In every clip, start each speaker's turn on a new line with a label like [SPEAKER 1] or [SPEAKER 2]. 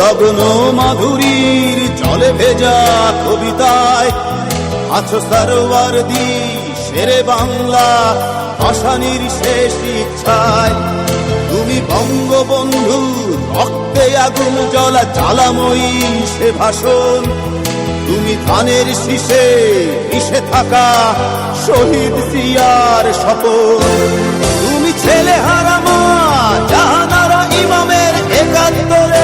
[SPEAKER 1] লগ্ন মাধুরীর চলে ভেজা কবিতায়, আছো সারোয়ার দি শেরে বাংলা ভাষানির শেষ ইচ্ছায়। তুমি বঙ্গবন্ধু, রক্তে আগুন জ্বলা, জ্বালাময়ী সে ভাষণ। তুমি ধানের শীষে মিশে থাকা শহীদ সিয়ার শপথ। তুমি ছেলে হারামা, জাহানারা ইমামের একাত্তরের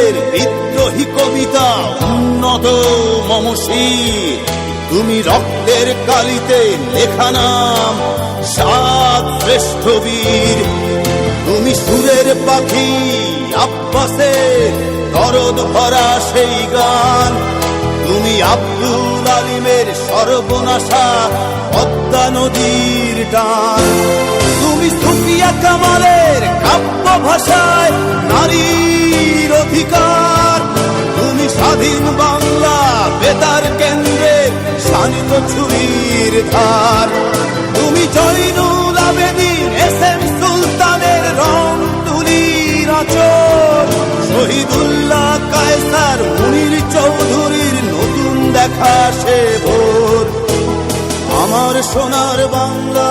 [SPEAKER 1] নজরুলের বিদ্রোহী কবিতা, উন্নত মমসী তুমি রক্তের কালিতে লেখা নাম, সাত শ্রেষ্ঠ বীর। তুমি সুরের পাখি, আব্বাসে দরদ ভরা সেই গান। তুমি আব্দুল আলিমের সর্বনাশা পদ্মা নদীর টান। তুমি সুফিয়া কামালের কাব্য ভাষায় নারীর অধিকার। তুমি স্বাধীন বাংলা, বেতার কেন্দ্রে শানিত ছুরির ধার। তুমি জয়নুল এস এম সুলতানের রং শহীদুল্লাহ চৌধুরীর নতুন দেখা সে ভোর। আমার সোনার বাংলা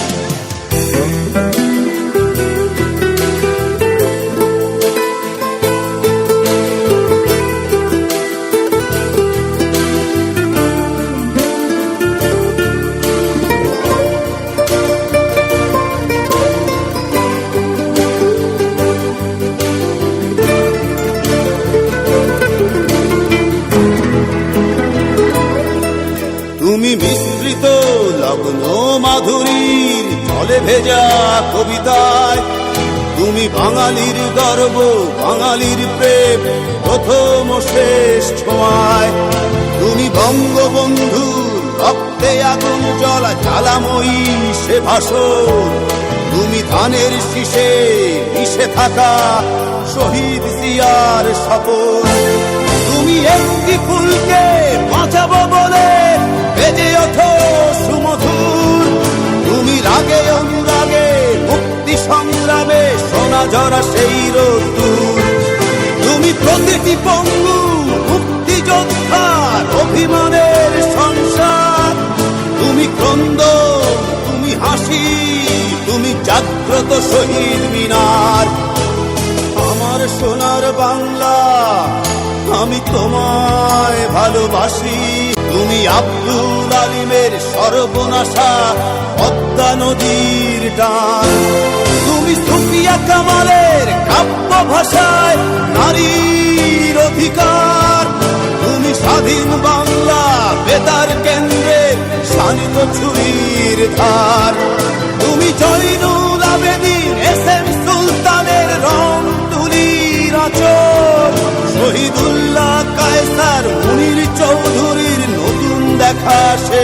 [SPEAKER 1] তুমি মিশ্রিত লগ্ন মাধুরীর জলে ভেজা কবিতায়। তুমি বাঙালির গর্ব, বাঙালির প্রেম, প্রথম শেষ ছোঁয়ায়। তুমি বঙ্গবন্ধু, রক্তে আগুন জলা জ্বালাময়ী সে ভাষণ। তুমি ধানের শীষে মিশে থাকা শহীদ সিয়ার শপথ। তুমি একটি ফুলকে বাঁচাবো প্রতিটি পঙ্গু মুক্তিযোদ্ধার অভিমানের সংসার। তুমি ক্রন্দ, তুমি হাসি, তুমি জাগ্রত শহীদ মিনার। আমার সোনার বাংলা, আমি তোমায় ভালোবাসি। তুমি আব্দুল আলিমের সর্বনাশা, পদ্মা নদীর টান কবি সুফিয়া কামালের কাব্য ভাষায় নারীর অধিকার। তুমি স্বাধীন বাংলা, বেতার কেন্দ্রে স্বাধীন ছুরির ধার। তুমি জয়নুল আবেদিন এস এম সুলতানের রং তুলির আচর। শহীদুল্লাহ কায়সার মুনির চৌধুরীর নতুন দেখা সে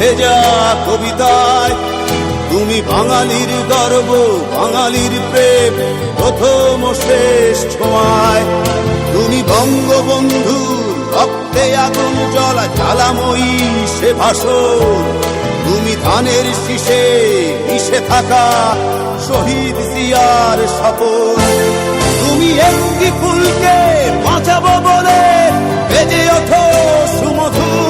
[SPEAKER 1] ভেজা কবিতায়, তুমি বাঙালির গর্ব, বাঙালির প্রেম, প্রথম শেষ ছোঁয়ায় তুমি বঙ্গবন্ধু, রক্তে আগুন জলা জ্বালাময়ী সে ভাষণ। তুমি ধানের শীষে মিশে থাকা, শহীদ জিয়ার শপথ। তুমি একটি ফুলকে বাঁচাবো বলে, বেজে ওঠো সুমধুর